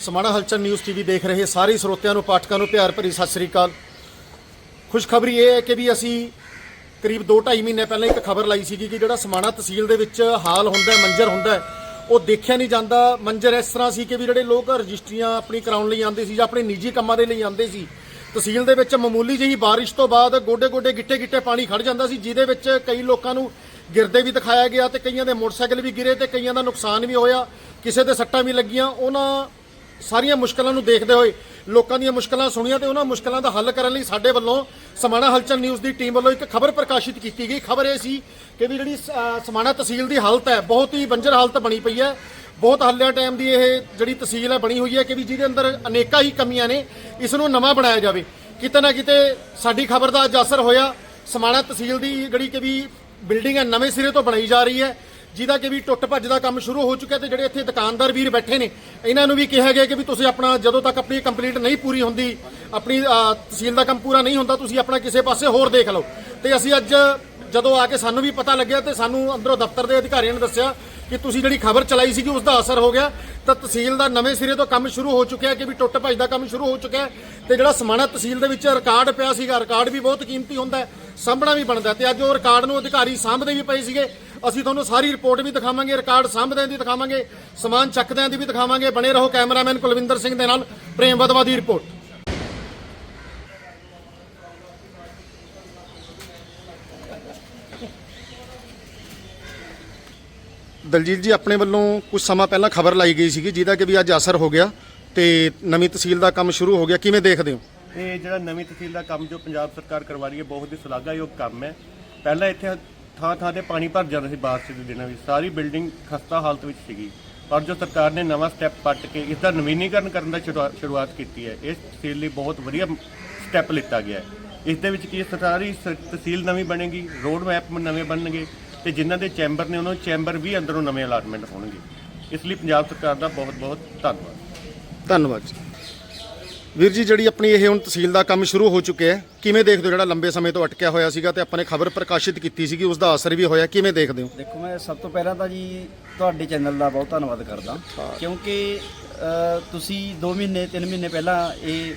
ਸਮਾਣਾ ਹਲਚਲ news TV ਦੇਖ ਰਹੇ ਸਾਰੇ ਸਰੋਤਿਆਂ ਨੂੰ, ਪਾਠਕਾਂ ਨੂੰ ਪਿਆਰ ਭਰੀ ਸਤਿ ਸ੍ਰੀ ਅਕਾਲ। ਖੁਸ਼ਖਬਰੀ ਇਹ ਹੈ ਕਿ ਵੀ ਅਸੀਂ ਕਰੀਬ 2.5 ਮਹੀਨੇ ਪਹਿਲਾਂ ਇੱਕ ਖਬਰ ਲਾਈ ਸੀਗੀ ਕਿ ਜਿਹੜਾ ਸਮਾਣਾ ਤਹਿਸੀਲ ਦੇ ਵਿੱਚ ਹਾਲ ਹੁੰਦਾ ਹੈ, ਮੰਜ਼ਰ ਹੁੰਦਾ ਹੈ, ਉਹ ਦੇਖਿਆ ਨਹੀਂ ਜਾਂਦਾ। ਮੰਜ਼ਰ ਇਸ ਤਰ੍ਹਾਂ ਸੀ ਕਿ ਵੀ ਜਿਹੜੇ ਲੋਕ ਰਜਿਸਟਰੀਆਂ ਆਪਣੀ ਕਰਾਉਣ ਲਈ ਆਉਂਦੇ ਸੀ ਜਾਂ ਆਪਣੇ ਨਿੱਜੀ ਕੰਮਾਂ ਦੇ ਲਈ ਆਉਂਦੇ ਸੀ, ਤਹਿਸੀਲ ਦੇ ਵਿੱਚ ਮਾਮੂਲੀ ਜਿਹੀ ਬਾਰਿਸ਼ ਤੋਂ ਬਾਅਦ ਗੋਡੇ ਗੋਡੇ ਗਿੱਟੇ ਗਿੱਟੇ ਪਾਣੀ ਖੜ ਜਾਂਦਾ ਸੀ, ਜਿਹਦੇ ਵਿੱਚ ਕਈ ਲੋਕਾਂ ਨੂੰ ਗਿਰਦੇ ਵੀ ਦਿਖਾਇਆ ਗਿਆ ਤੇ ਕਈਆਂ ਦੇ ਮੋਟਰਸਾਈਕਲ ਵੀ ਗਿਰੇ ਤੇ ਕਈਆਂ ਦਾ ਨੁਕਸਾਨ ਵੀ ਹੋਇਆ, ਕਿਸੇ ਦੇ ਸੱਟਾਂ ਵੀ ਲੱਗੀਆਂ। ਉਹਨਾਂ ਸਾਰੀਆਂ ਮੁਸ਼ਕਲਾਂ ਨੂੰ ਦੇਖਦੇ ਹੋਏ ਲੋਕਾਂ ਦੀਆਂ ਮੁਸ਼ਕਲਾਂ ਸੁਣੀਆਂ ਤੇ ਉਹਨਾਂ ਮੁਸ਼ਕਲਾਂ ਦਾ ਹੱਲ ਕਰਨ ਲਈ ਸਾਡੇ ਵੱਲੋਂ ਸਮਾਣਾ ਹਲਚਲ ਨਿਊਜ਼ ਦੀ ਟੀਮ ਵੱਲੋਂ ਇੱਕ ਖਬਰ ਪ੍ਰਕਾਸ਼ਿਤ ਕੀਤੀ ਗਈ। ਖਬਰ ਇਹ ਸੀ ਕਿ ਵੀ ਜਿਹੜੀ ਅਹ, ਸਮਾਣਾ ਤਹਿਸੀਲ ਦੀ ਹਾਲਤ ਹੈ ਬਹੁਤ ਹੀ ਬੰਜਰ ਹਾਲਤ ਬਣੀ ਪਈ ਹੈ। ਬਹੁਤ ਹੱਲਿਆ ਟਾਈਮ ਦੀ ਇਹ ਜਿਹੜੀ ਤਹਿਸੀਲ ਹੈ ਬਣੀ ਹੋਈ ਹੈ ਕਿ ਵੀ ਜਿਹਦੇ ਅੰਦਰ ਅਨੇਕਾਂ ਹੀ ਕਮੀਆਂ ਨੇ ਇਸ ਨੂੰ ਨਵਾਂ ਬਣਾਇਆ ਜਾਵੇ। ਕਿਤੇ ਨਾ ਕਿਤੇ ਸਾਡੀ ਖਬਰ ਦਾ ਅੱਜ ਅਸਰ ਹੋਇਆ। ਸਮਾਣਾ ਤਹਿਸੀਲ ਦੀ ਜਿਹੜੀ ਕਿ ਵੀ ਬਿਲਡਿੰਗ ਹੈ ਨਵੇਂ ਸਿਰੇ ਤੋਂ ਬਣਾਈ ਜਾ ਰਹੀ ਹੈ। ਜਿਹਦਾ ਕਿ ਵੀ ਟੁੱਟ ਭੱਜ ਦਾ ਕੰਮ ਸ਼ੁਰੂ ਹੋ ਚੁੱਕਿਆ ਤੇ ਜਿਹੜੇ ਇੱਥੇ ਦੁਕਾਨਦਾਰ ਵੀਰ ਬੈਠੇ ਨੇ, ਇਹਨਾਂ ਨੂੰ ਵੀ ਕਿਹਾ ਗਿਆ ਕਿ ਵੀ ਤੁਸੀਂ ਆਪਣਾ ਜਦੋਂ ਤੱਕ ਆਪਣੀ ਕੰਪਲੀਟ ਨਹੀਂ ਪੂਰੀ ਹੁੰਦੀ, ਆਪਣੀ ਤਹਿਸੀਲ ਦਾ ਕੰਮ ਪੂਰਾ ਨਹੀਂ ਹੁੰਦਾ, ਤੁਸੀਂ ਆਪਣਾ ਕਿਸੇ ਪਾਸੇ ਹੋਰ ਦੇਖ ਲਓ। ਤੇ ਅਸੀਂ ਅੱਜ ਜਦੋਂ ਆ ਕੇ ਸਾਨੂੰ ਵੀ ਪਤਾ ਲੱਗਿਆ ਤੇ ਸਾਨੂੰ ਅੰਦਰੋਂ ਦਫ਼ਤਰ ਦੇ ਅਧਿਕਾਰੀਆਂ ਨੇ ਦੱਸਿਆ ਕਿ ਤੁਸੀਂ ਜਿਹੜੀ ਖਬਰ ਚਲਾਈ ਸੀਗੀ ਉਸ ਦਾ ਅਸਰ ਹੋ ਗਿਆ। ਤਾਂ ਤਹਿਸੀਲ ਦਾ ਨਵੇਂ ਸਿਰੇ ਤੋਂ ਕੰਮ ਸ਼ੁਰੂ ਹੋ ਚੁੱਕਿਆ ਕਿ ਵੀ ਟੁੱਟ ਭੱਜ ਦਾ ਕੰਮ ਸ਼ੁਰੂ ਹੋ ਚੁੱਕਿਆ ਹੈ ਤੇ ਜਿਹੜਾ ਸਮਾਣਾ ਤਹਿਸੀਲ ਦੇ ਵਿੱਚ ਰਿਕਾਰਡ ਪਿਆ ਸੀਗਾ, ਰਿਕਾਰਡ ਵੀ ਬਹੁਤ ਕੀਮਤੀ ਹੁੰਦਾ ਸਾਂਭਣਾ ਵੀ ਬਣਦਾ ਹੈ। ਤੇ ਅੱਜ ਉਹ ਰਿਕਾਰਡ ਨੂੰ ਅਧਿਕਾਰੀ ਸਾਂਭਦੇ ਵੀ ਪਏ ਸੀਗੇ। ਅਸੀਂ ਤੁਹਾਨੂੰ ਸਾਰੀ ਰਿਪੋਰਟ ਵੀ ਦਿਖਾਵਾਂਗੇ ਰਿਕਾਰਡ ਸਾਂਭਦਿਆਂ ਦੀ ਦਿਖਾਵਾਂਗੇ ਸਮਾਨ ਚੱਕਦਿਆਂ ਦੀ ਵੀ ਦਿਖਾਵਾਂਗੇ। ਬਣੇ ਰਹੋ ਕੈਮਰਾਮੈਨ ਕੁਲਵਿੰਦਰ ਸਿੰਘ ਦੇ ਨਾਲ ਪ੍ਰੇਮ ਵਦਵਾ ਦੀ ਰਿਪੋਰਟ। ਦਲਜੀਤ ਜੀ ਆਪਣੇ ਵੱਲੋਂ ਕੁਝ ਸਮਾਂ ਪਹਿਲਾਂ ਖਬਰ ਲਾਈ ਗਈ ਸੀਗੀ ਜਿਹਦਾ ਕਿ ਵੀ ਅੱਜ ਅਸਰ ਹੋ ਗਿਆ ਤੇ ਨਵੀਂ ਤਹਿਸੀਲ ਦਾ ਕੰਮ ਸ਼ੁਰੂ ਹੋ ਗਿਆ। ਕਿਵੇਂ ਦੇਖਦੇ ਹੋ? ਇਹ ਜਿਹੜਾ ਨਵੀਂ ਤਹਿਸੀਲ ਦਾ ਕੰਮ ਜੋ ਪੰਜਾਬ ਸਰਕਾਰ ਕਰਵਾ ਰਹੀ ਹੈ ਬਹੁਤ ਹੀ ਸ਼ਲਾਘਾਯੋਗ ਕੰਮ ਹੈ। ਪਹਿਲਾਂ ਇੱਥੇ ਥਾਂ ਥਾਂ ਤੇ ਪਾਣੀ ਭਰ ਜਾਂਦਾ ਸੀ ਬਾਰਿਸ਼ ਦੇ ਦਿਨਾਂ ਵਿੱਚ। ਸਾਰੀ ਬਿਲਡਿੰਗ ਖਸਤਾ ਹਾਲਤ ਵਿੱਚ ਸੀਗੀ। ਪਰ ਜੋ ਸਰਕਾਰ ਨੇ ਨਵਾਂ ਸਟੈਪ ਪੱਟ ਕੇ ਇਸ ਦਾ ਨਵੀਨੀਕਰਨ ਕਰਨ ਦਾ ਸ਼ੁਰੂਆ- ਸ਼ੁਰੂਆਤ ਕੀਤੀ ਹੈ ਇਸ ਤਹਿਸੀਲ ਲਈ ਬਹੁਤ ਵਧੀਆ ਸਟੈਪ ਲਿੱਤਾ ਗਿਆ ਹੈ। ਇਸ ਦੇ ਵਿੱਚ ਕੀ ਹੈ, ਸ- ਤਹਿਸੀਲ ਨਵੀਂ ਬਣੇਗੀ ਰੋਡ ਮੈਪ ਨਵੇਂ ਬਣਨਗੇ ਤੇ ਜਿਨ੍ਹਾਂ ਦੇ ਚੈਂਬਰ ਨੇ ਉਹਨਾਂ ਨੂੰ ਚੈਂਬਰ ਵੀ ਅੰਦਰੋਂ ਨਵੇਂ ਅਲਾਟਮੈਂਟ ਹੋਣਗੇ। ਇਸ ਲਈ ਪੰਜਾਬ ਸਰਕਾਰ ਦਾ ਬਹੁਤ ਬਹੁਤ ਧੰਨਵਾਦ। ਧੰਨਵਾਦ ਜੀ। ਵੀਰ ਜੀ ਜਿਹੜੀ ਆਪਣੀ ਇਹ ਹੁਣ ਤਹਿਸੀਲ ਦਾ ਕੰਮ ਸ਼ੁਰੂ ਹੋ ਚੁੱਕਿਆ ਹੈ ਕਿਵੇਂ ਦੇਖਦੇ ਹੋ ਜਿਹੜਾ ਲੰਬੇ ਸਮੇਂ ਤੋਂ ਅਟਕਿਆ ਹੋਇਆ ਸੀਗਾ ਤੇ ਆਪਾਂ ਨੇ ਖਬਰ ਪ੍ਰਕਾਸ਼ਿਤ ਕੀਤੀ ਸੀਗੀ ਉਸ ਦਾ ਅਸਰ ਵੀ ਹੋਇਆ ਕਿਵੇਂ ਦੇਖਦੇ ਹੋ? ਦੇਖੋ ਮੈਂ ਸਭ ਤੋਂ ਪਹਿਲਾਂ ਤਾਂ ਜੀ ਤੁਹਾਡੇ ਚੈਨਲ ਦਾ ਬਹੁਤ ਧੰਨਵਾਦ ਕਰਦਾ ਕਿਉਂਕਿ ਤੁਸੀਂ 2 ਮਹੀਨੇ 3 ਮਹੀਨੇ ਪਹਿਲਾਂ ਇਹ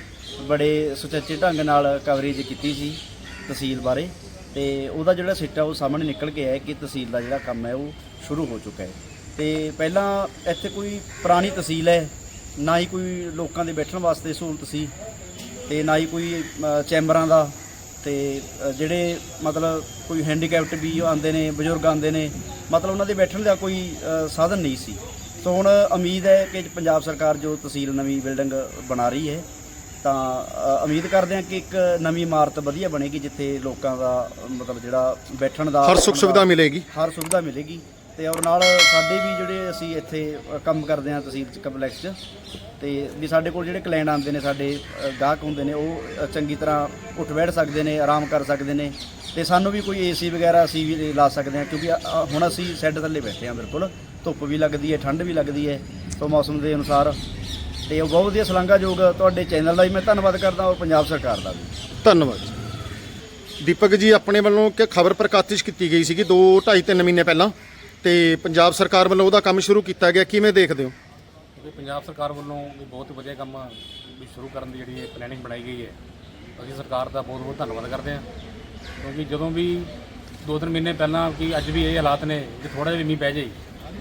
ਬੜੇ ਸੁਚੱਜੇ ਢੰਗ ਨਾਲ ਕਵਰੇਜ ਕੀਤੀ ਸੀ ਤਹਿਸੀਲ ਬਾਰੇ ਤੇ ਉਹਦਾ ਜਿਹੜਾ ਸਿੱਟਾ ਉਹ ਸਾਹਮਣੇ ਨਿਕਲ ਕੇ ਆਇਆ ਕਿ ਤਹਿਸੀਲ ਦਾ ਜਿਹੜਾ ਕੰਮ ਹੈ ਉਹ ਸ਼ੁਰੂ ਹੋ ਚੁੱਕਾ ਹੈ। ਤੇ ਪਹਿਲਾਂ ਇੱਥੇ ਕੋਈ ਪੁਰਾਣੀ ਤਹਿਸੀਲ ਹੈ ਨਾ ਹੀ ਕੋਈ ਲੋਕਾਂ ਦੇ ਬੈਠਣ ਵਾਸਤੇ ਸਹੂਲਤ ਸੀ ਤੇ ਨਾ ਹੀ ਕੋਈ ਚੈਂਬਰਾਂ ਦਾ ਤੇ ਜਿਹੜੇ ਮਤਲਬ ਕੋਈ ਹੈਂਡੀਕੈਪਟ ਵੀ ਆਉਂਦੇ ਨੇ ਬਜ਼ੁਰਗ ਆਉਂਦੇ ਨੇ ਮਤਲਬ ਉਹਨਾਂ ਦੇ ਬੈਠਣ ਦਾ ਕੋਈ ਸਾਧਨ ਨਹੀਂ ਸੀ। ਸੋ ਹੁਣ ਉਮੀਦ ਹੈ ਕਿ ਪੰਜਾਬ ਸਰਕਾਰ ਜੋ ਤਹਿਸੀਲ ਨਵੀਂ ਬਿਲਡਿੰਗ ਬਣਾ ਰਹੀ ਹੈ ਤਾਂ ਉਮੀਦ ਕਰਦੇ ਹਾਂ ਕਿ ਇੱਕ ਨਵੀਂ ਇਮਾਰਤ ਵਧੀਆ ਬਣੇਗੀ ਜਿੱਥੇ ਲੋਕਾਂ ਦਾ ਮਤਲਬ ਜਿਹੜਾ ਬੈਠਣ ਦਾ ਹਰ ਸੁੱਖ ਸੁਵਿਧਾ ਮਿਲੇਗੀ। ਹਰ ਸੁਵਿਧਾ ਮਿਲੇਗੀ। ਤੇ ਔਰ ਨਾਲ ਸਾਡੇ ਵੀ ਜਿਹੜੇ ਅਸੀਂ ਇੱਥੇ ਕੰਮ ਕਰਦੇ ਹਾਂ ਤਹਿਸੀਲ ਚ, ਕੰਪਲੈਕਸ 'ਚ। ਤੇ ਵੀ ਸਾਡੇ ਕੋਲ ਜਿਹੜੇ ਕਲਾਇੰਟ ਆਉਂਦੇ ਨੇ, ਸਾਡੇ ਗਾਹਕ ਹੁੰਦੇ ਨੇ, ਉਹ ਚੰਗੀ ਤਰ੍ਹਾਂ ਉੱਠ ਬੈਠ ਸਕਦੇ ਨੇ, ਆਰਾਮ ਕਰ ਸਕਦੇ ਨੇ। ਤੇ ਸਾਨੂੰ ਵੀ ਕੋਈ ਏਸੀ ਵਗੈਰਾ ਅਸੀਂ ਵੀ ਲਾ ਸਕਦੇ ਹਾਂ, ਕਿਉਂਕਿ ਹੁਣ ਅਸੀਂ ਸ਼ੈੱਡ ਥੱਲੇ ਬੈਠੇ ਹਾਂ ਬਿਲਕੁਲ। ਧੁੱਪ ਵੀ ਲੱਗਦੀ ਹੈ, ਠੰਡ ਵੀ ਲੱਗਦੀ ਹੈ, ਸੋ ਮੌਸਮ ਦੇ ਅਨੁਸਾਰ। ਤੇ ਉਹ ਬਹੁਤ ਵਧੀਆ ਸ਼ਲਾਘਾਯੋਗ ਤੁਹਾਡੇ ਚੈਨਲ ਦਾ ਵੀ ਮੈਂ ਧੰਨਵਾਦ ਕਰਦਾ, ਔਰ ਪੰਜਾਬ ਸਰਕਾਰ ਦਾ ਵੀ। ਧੰਨਵਾਦ ਦੀਪਕ ਜੀ, ਆਪਣੇ ਵੱਲੋਂ ਕਿ ਖਬਰ ਪ੍ਰਕਾਸ਼ਿਤ ਕੀਤੀ ਗਈ ਸੀਗੀ 2 2.5 3 ਮਹੀਨੇ ਪਹਿਲਾਂ। ਤੇ ਪੰਜਾਬ ਸਰਕਾਰ ਵੱਲੋਂ ਉਹਦਾ ਕੰਮ ਸ਼ੁਰੂ ਕੀਤਾ ਗਿਆ, ਕਿਵੇਂ ਦੇਖਦੇ ਹੋ? ਕਿਉਂਕਿ ਪੰਜਾਬ ਸਰਕਾਰ ਵੱਲੋਂ ਵੀ ਬਹੁਤ ਵਧੀਆ ਕੰਮ ਵੀ ਸ਼ੁਰੂ ਕਰਨ ਦੀ ਜਿਹੜੀ ਇਹ ਪਲੈਨਿੰਗ ਬਣਾਈ ਗਈ ਹੈ। ਅਸੀਂ ਸਰਕਾਰ ਦਾ ਬਹੁਤ ਬਹੁਤ ਧੰਨਵਾਦ ਕਰਦੇ ਹਾਂ। ਕਿਉਂਕਿ ਜਦੋਂ ਵੀ ਦੋ ਤਿੰਨ ਮਹੀਨੇ ਪਹਿਲਾਂ ਕਿ ਅੱਜ ਵੀ ਇਹ ਹਾਲਾਤ ਨੇ ਕਿ ਥੋੜਾ ਜਿਹਾ ਵੀ ਮੀਂਹ ਪੈ ਜਾਏ,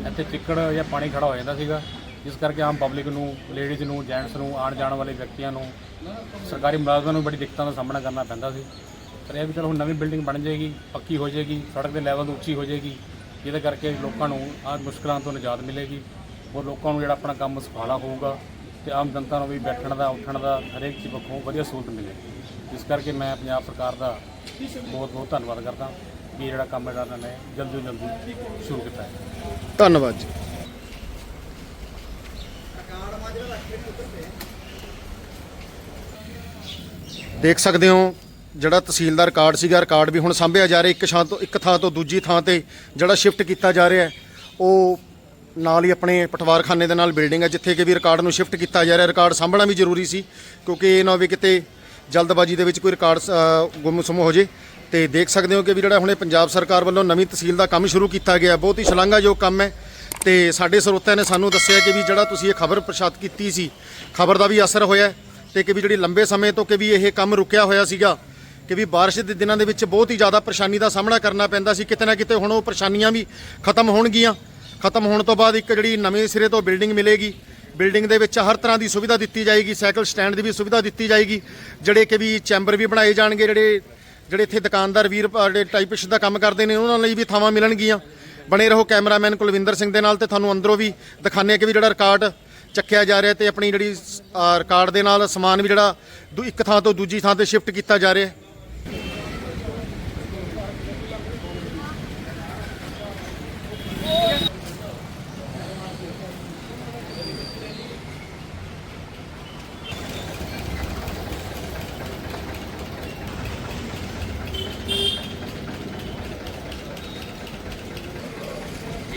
ਇੱਥੇ ਚਿੱਕੜ ਜਾਂ ਪਾਣੀ ਖੜਾ ਹੋ ਜਾਂਦਾ ਸੀਗਾ, ਜਿਸ ਕਰਕੇ ਆਮ ਪਬਲਿਕ ਨੂੰ ਲੇਡੀਜ਼ ਨੂੰ ਜੈਂਟਸ ਨੂੰ, ਆਉਣ ਜਾਣ ਵਾਲੇ ਵਿਅਕਤੀਆਂ ਨੂੰ, ਸਰਕਾਰੀ ਮੁਲਾਜ਼ਮਾਂ ਨੂੰ ਬੜੀ ਦਿੱਕਤਾਂ ਦਾ ਸਾਹਮਣਾ ਕਰਨਾ ਪੈਂਦਾ ਸੀ। ਪਰ ਇਹ ਵੀ ਚਲੋ ਹੁਣ ਨਵੀਂ ਬਿਲਡਿੰਗ ਬਣ ਜਾਏਗੀ, ਪੱਕੀ ਹੋ ਜਾਏਗੀ, ਸੜਕ ਦੇ ਲੈਵਲ ਤੋਂ ਉੱਚੀ ਹੋ ਜਾਏਗੀ ਜਿਹਦੇ ਕਰਕੇ ਲੋਕਾਂ ਨੂੰ ਆਹ ਮੁਸ਼ਕਲਾਂ ਤੋਂ ਨਿਜਾਤ ਮਿਲੇਗੀ ਔਰ ਲੋਕਾਂ ਨੂੰ ਜਿਹੜਾ ਆਪਣਾ ਕੰਮ ਸੁਖਾਲਾ ਹੋਊਗਾ ਤੇ ਆਮ ਜਨਤਾ ਨੂੰ ਵੀ ਬੈਠਣ ਦਾ, ਉੱਠਣ ਦਾ ਹਰੇਕ ਚੀਜ਼ ਪੱਖੋਂ ਵਧੀਆ ਸਹੂਲਤ ਮਿਲੇਗੀ ਇਸ ਕਰਕੇ ਮੈਂ ਪੰਜਾਬ ਸਰਕਾਰ ਦਾ ਬਹੁਤ ਬਹੁਤ ਧੰਨਵਾਦ ਕਰਦਾ ਕਿ ਜਿਹੜਾ ਕੰਮ ਜਿਹੜਾ ਇਹਨਾਂ ਨੇ ਜਲਦੀ ਤੋਂ ਜਲਦੀ ਸ਼ੁਰੂ ਕੀਤਾ ਹੈ। ਧੰਨਵਾਦ ਜੀ। ਦੇਖ ਸਕਦੇ ਹੋ ਜਿਹੜਾ ਤਹਿਸੀਲ ਦਾ ਰਿਕਾਰਡ ਸੀਗਾ ਰਿਕਾਰਡ ਵੀ ਹੁਣ ਸਾਂਭਿਆ ਜਾ ਰਿਹਾ ਇੱਕ ਥਾਂ ਤੋਂ ਇੱਕ ਥਾਂ ਤੋਂ ਦੂਜੀ ਥਾਂ ਤੇ ਜਿਹੜਾ ਸ਼ਿਫਟ ਕੀਤਾ ਜਾ ਰਿਹਾ ਉਹ ਨਾਲ ਹੀ ਆਪਣੇ ਪਟਵਾਰਖਾਨੇ ਦੇ ਨਾਲ ਬਿਲਡਿੰਗ ਹੈ ਜਿੱਥੇ ਕਿ ਵੀ ਰਿਕਾਰਡ ਨੂੰ ਸ਼ਿਫਟ ਕੀਤਾ ਜਾ ਰਿਹਾ ਰਿਕਾਰਡ ਸਾਂਭਣਾ ਵੀ ਜ਼ਰੂਰੀ ਸੀ ਕਿਉਂਕਿ ਇਹ ਨਾ ਹੋਵੇ ਕਿਤੇ ਜਲਦਬਾਜ਼ੀ ਦੇ ਵਿੱਚ ਕੋਈ ਰਿਕਾਰਡ ਅ, ਗੁੰਮਸੁੰਮ ਹੋ ਜੇ। ਤੇ ਦੇਖ ਸਕਦੇ ਹੋ ਕਿ ਵੀ ਜਿਹੜਾ ਹੁਣੇ ਪੰਜਾਬ ਸਰਕਾਰ ਵੱਲੋਂ ਨਵੀਂ ਤਹਿਸੀਲ ਦਾ ਕੰਮ ਸ਼ੁਰੂ ਕੀਤਾ ਗਿਆ ਬਹੁਤ ਹੀ ਸ਼ਲਾਘਾਯੋਗ ਕੰਮ ਹੈ। ਤੇ ਸਾਡੇ ਸਰੋਤਿਆਂ ਨੇ ਸਾਨੂੰ ਦੱਸਿਆ ਕਿ ਵੀ ਜਿਹੜਾ ਤੁਸੀਂ ਇਹ ਖਬਰ ਪ੍ਰਸ਼ਾਤ ਕੀਤੀ ਸੀ ਖਬਰ ਦਾ ਵੀ ਅਸਰ ਹੋਇਆ ਹੈ ਤੇ ਕਿ ਵੀ ਜਿਹੜੀ ਲੰਬੇ ਸਮੇਂ ਤੋਂ ਕਿ ਵੀ ਇਹ ਕੰਮ ਰੁਕਿਆ ਹੋਇਆ ਸੀਗਾ ਕਿ ਵੀ ਬਾਰਿਸ਼ ਦੇ ਦਿਨਾਂ ਦੇ ਵਿੱਚ ਬਹੁਤ ਹੀ ਜ਼ਿਆਦਾ ਪਰੇਸ਼ਾਨੀ ਦਾ ਸਾਹਮਣਾ ਕਰਨਾ ਪੈਂਦਾ ਸੀ। ਕਿਤੇ ਨਾ ਕਿਤੇ ਹੁਣ ਉਹ ਪਰੇਸ਼ਾਨੀਆਂ ਵੀ ਖਤਮ ਹੋਣਗੀਆਂ। ਖਤਮ ਹੋਣ ਤੋਂ ਬਾਅਦ ਇੱਕ ਜਿਹੜੀ ਨਵੇਂ ਸਿਰੇ ਤੋਂ ਬਿਲਡਿੰਗ ਮਿਲੇਗੀ। ਬਿਲਡਿੰਗ ਦੇ ਵਿੱਚ ਹਰ ਤਰ੍ਹਾਂ ਦੀ ਸੁਵਿਧਾ ਦਿੱਤੀ ਜਾਏਗੀ। ਸਾਈਕਲ ਸਟੈਂਡ ਦੀ ਵੀ ਸੁਵਿਧਾ ਦਿੱਤੀ ਜਾਏਗੀ। ਜਿਹੜੇ ਕਿ ਵੀ ਚੈਂਬਰ ਵੀ ਬਣਾਏ ਜਾਣਗੇ, ਜਿਹੜੇ ਜਿਹੜੇ ਇੱਥੇ ਦੁਕਾਨਦਾਰ ਵੀਰ ਜਿਹੜੇ ਟਾਈਪਿਸਟ ਦਾ ਕੰਮ ਕਰਦੇ ਨੇ, ਉਹਨਾਂ ਲਈ ਵੀ ਥਾਵਾਂ ਮਿਲਣਗੀਆਂ। ਬਣੇ ਰਹੋ ਕੈਮਰਾਮੈਨ ਕੁਲਵਿੰਦਰ ਸਿੰਘ ਦੇ ਨਾਲ ਤੇ ਤੁਹਾਨੂੰ ਅੰਦਰੋਂ ਵੀ ਦਿਖਾਣੇ ਕਿ ਵੀ ਜਿਹੜਾ ਰਿਕਾਰਡ ਚੱਕਿਆ ਜਾ ਰਿਹਾ ਤੇ ਆਪਣੀ ਜਿਹੜੀ ਰਿਕਾਰਡ ਦੇ ਨਾਲ ਸਮਾਨ ਵੀ ਜਿਹੜਾ ਦੂ- ਇੱਕ ਥਾਂ ਤੋਂ ਦੂਜੀ ਥਾਂ ਤੇ ਸ਼ਿਫਟ ਕੀਤਾ ਜਾ ਰਿਹਾ।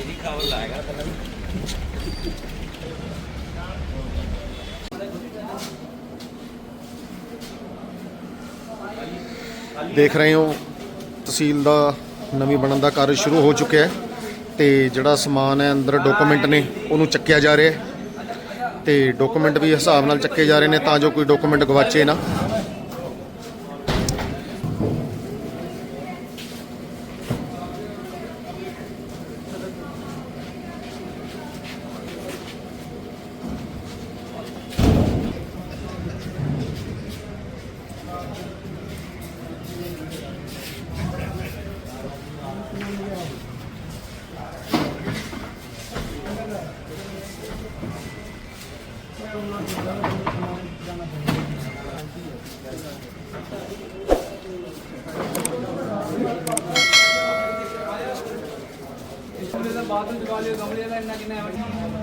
ਹੈ ਦੇਖ ਰਹੇ ਹੋ, ਤਹਿਸੀਲ ਦਾ ਨਵੀਂ ਬਣਨ ਦਾ ਕਾਰਜ ਸ਼ੁਰੂ ਹੋ ਚੁੱਕਿਆ ਹੈ ਤੇ ਜਿਹੜਾ ਸਮਾਨ ਹੈ ਅੰਦਰ ਡਾਕੂਮੈਂਟ ਨੇ, ਉਹਨੂੰ ਚੱਕਿਆ ਜਾ ਰਿਹਾ ਹੈ ਤੇ ਡਾਕੂਮੈਂਟ ਵੀ ਹਿਸਾਬ ਨਾਲ ਚੱਕੇ ਜਾ ਰਹੇ ਨੇ ਤਾਂ ਜੋ ਕੋਈ ਡਾਕੂਮੈਂਟ ਗਵਾਚੇ ਨਾ। ਬਾਥਰੂਮ ਚ ਗਮਲੇ ਦਾ ਇੰਨਾ ਕਿੰਨਾ ਹੈ?